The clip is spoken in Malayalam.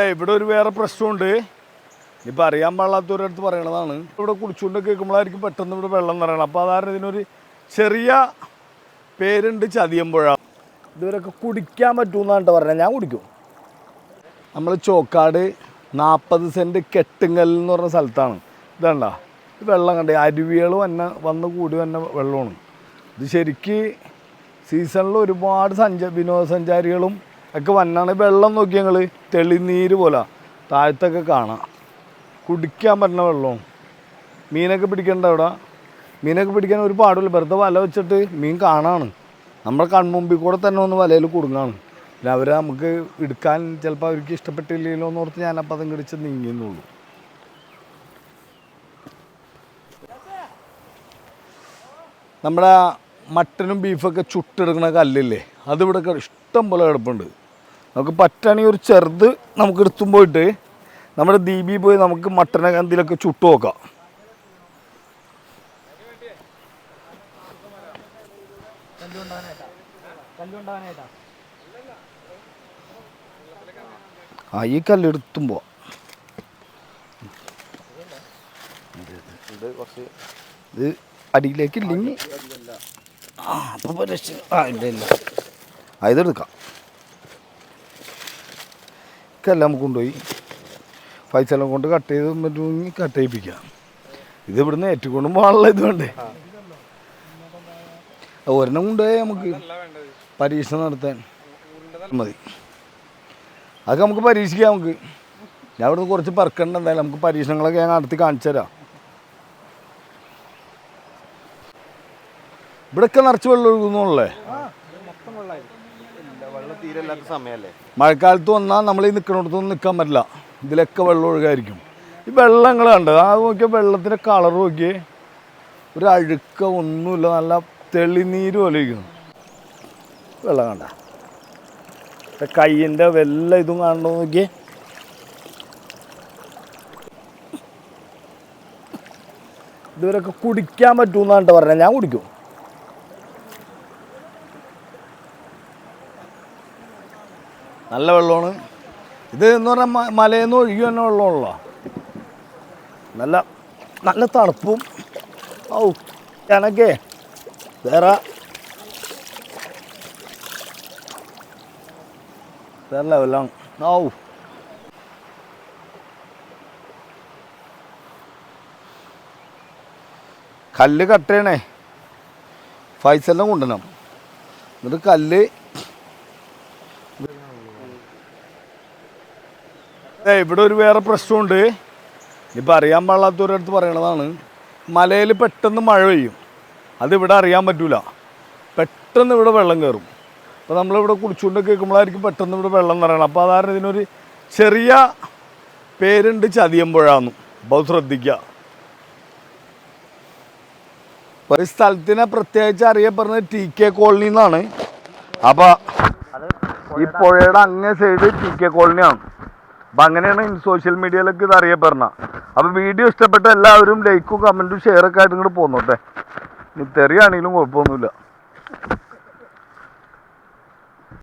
ഇവിടെ ഒരു വേറെ പ്രശ്നമുണ്ട്. ഇപ്പം അറിയാൻ പാടില്ലാത്തവരടുത്ത് പറയണതാണ്. ഇവിടെ കുടിച്ചുകൊണ്ട് കേൾക്കുമ്പോഴായിരിക്കും പെട്ടെന്ന് ഇവിടെ വെള്ളം നിറയണം അപ്പോൾ അതാരണം ഇതിനൊരു ചെറിയ പേരുണ്ട് ചതിയമ്പുഴ. ഇതുവരൊക്കെ കുടിക്കാൻ പറ്റുമെന്നാണ് പറഞ്ഞത്. ഞാൻ കുടിക്കും. നമ്മൾ ചോക്കാട് നാൽപ്പത് സെന്റ് കെട്ടുങ്ങൽ എന്ന് പറഞ്ഞ സ്ഥലത്താണ്. ഇതണ്ട. വെള്ളം കണ്ടേ അരുവികൾ വന്ന വന്ന് കൂടി വന്ന വെള്ളമാണ്. ഇത് ശരിക്ക് സീസണിൽ ഒരുപാട് സഞ്ച വിനോദസഞ്ചാരികളും ഒക്കെ വന്നാണ് വെള്ളം നോക്കി ഞങ്ങൾ തെളിനീര് പോലെ. താഴത്തൊക്കെ കാണാം. കുടിക്കാൻ പറ്റുന്ന വെള്ളവും. മീനൊക്കെ പിടിക്കേണ്ട അവിടെ. മീനൊക്കെ പിടിക്കാൻ ഒരു പാടില്ല വെറുതെ വല വെച്ചിട്ട് മീൻ കാണാണ്. നമ്മുടെ കൺമുമ്പിൽ കൂടെ തന്നെ ഒന്ന് വലയിൽ കുടുങ്ങാണ്. പിന്നെ അവർ നമുക്ക് എടുക്കാൻ ചിലപ്പോൾ അവർക്ക് ഇഷ്ടപ്പെട്ടില്ലല്ലോ എന്ന് ഓർത്ത് ഞാനപ്പോൾ അതും കടിച്ച് നീങ്ങിയെന്നുള്ളൂ. നമ്മുടെ മട്ടനും ബീഫൊക്കെ ചുട്ടെടുക്കുന്ന കല്ലില്ലേ? അതിവിടെ ഇഷ്ടം പോലെ കിടപ്പുണ്ട്. നമുക്ക് പറ്റുകയാണെങ്കിൽ ഒരു ചെറുത് നമുക്ക് എടുത്തും പോയിട്ട് നമ്മുടെ ദീപി പോയി നമുക്ക് മട്ടനെ എന്തിലൊക്കെ ചുട്ടു നോക്കാം. ആ ഈ കല്ലെടുത്തും പോവാം ഇത് അടിയിലേക്ക് ഇല്ലെങ്കിൽ ആ അപ്പോൾ രക്ഷ ആ ഇല്ല ഇല്ല. ആ ഇതെടുക്കാം. നമുക്ക് കൊണ്ടുപോയി. പൈസ എല്ലാം കൊണ്ട് കട്ട് ചെയ്ത് പറ്റുമെങ്കിൽ കട്ട് ചെയ്യിപ്പിക്കാം. ഇത് ഇവിടുന്ന് ഏറ്റുകൊണ്ടും പോകാനുള്ള ഇത് വേണ്ടേ? ഒരെണ്ണം കൊണ്ടുപോയാൽ നമുക്ക് പരീക്ഷണം നടത്താൻ. മതി. അതൊക്കെ നമുക്ക് പരീക്ഷിക്കാം നമുക്ക്. ഞാൻ ഇവിടുന്ന് കുറച്ച് പറക്കണ്ട എന്തായാലും നമുക്ക് പരീക്ഷണങ്ങളൊക്കെ ഞാൻ നടത്തി കാണിച്ചു തരാം. ഇവിടെയൊക്കെ നിറച്ച് വെള്ളം ഒഴുകുന്നുള്ളേ വെള്ളം തീരെ ഇല്ലാത്ത സമയമല്ലേ മഴക്കാലത്ത് വന്നാൽ നമ്മൾ ഈ നിൽക്കുന്നിടത്തൊന്നും നിൽക്കാൻ പറ്റില്ല. ഇതിലൊക്കെ വെള്ളം ഒഴുകായിരിക്കും. ഈ വെള്ളങ്ങൾ കണ്ട് ആ നോക്കിയാൽ വെള്ളത്തിന്റെ കളർ നോക്കിയേ. ഒരു അഴുക്ക ഒന്നുമില്ല നല്ല തെളിനീര് പോലെ ഇരിക്കുന്നു. വെള്ളം കണ്ട. കയ്യിന്റെ വല്ല ഇതും കാണണ്ടോ നോക്കിയേ. ഇതുവരൊക്കെ കുടിക്കാൻ പറ്റുമെന്നാണ് പറഞ്ഞത്. ഞാൻ കുടിക്കും. നല്ല വെള്ളമാണ്. ഇത് എന്ന് പറഞ്ഞാൽ മലയെന്ന് ഒഴുകി തന്നെ വെള്ളമാണല്ലോ. നല്ല നല്ല തണുപ്പും. ഔ എനക്കേ വേറെ വേറെ ലെവലാണ് ഔ. കല്ല് കട്ടയണേ ഫൈസലിനെ കൊണ്ടുവരണം. എന്നിട്ട് കല്ല് ഇവിടെ ഒരു വേറെ പ്രശ്നമുണ്ട്. ഇപ്പം അറിയാൻ പാടില്ലാത്തവരടുത്ത് പറയണതാണ്. മലയിൽ പെട്ടെന്ന് മഴ പെയ്യും. അതിവിടെ അറിയാൻ പറ്റൂല. പെട്ടെന്ന് ഇവിടെ വെള്ളം കയറും അപ്പോൾ നമ്മളിവിടെ കുടിച്ചുകൊണ്ട് കേൾക്കുമ്പോഴായിരിക്കും പെട്ടെന്ന് ഇവിടെ വെള്ളം നിറയണം അപ്പോൾ അതാരണം ഇതിനൊരു ചെറിയ പേരുണ്ട് ചതിയമ്പുഴാന്ന്. അപ്പോൾ ശ്രദ്ധിക്കുക ഒരു സ്ഥലത്തിനെ പ്രത്യേകിച്ച് അറിയപ്പെടുന്നത് ടി കെ കോളനി എന്നാണ് അപ്പോൾ ഈ പുഴയുടെ അങ്ങേ സൈഡ് ടി കെ കോളനിയാണ്. അപ്പം അങ്ങനെയാണ് സോഷ്യൽ മീഡിയയിലൊക്കെ ഇത് അറിയപ്പെടുന്നത്. അപ്പോൾ വീഡിയോ ഇഷ്ടപ്പെട്ട എല്ലാവരും ലൈക്കും കമന്റും ഷെയറൊക്കെ ആയിട്ട് ഇങ്ങോട്ട് പോന്നോട്ടെ. ഇനി തെറിയാണെങ്കിലും കുഴപ്പമൊന്നുമില്ല.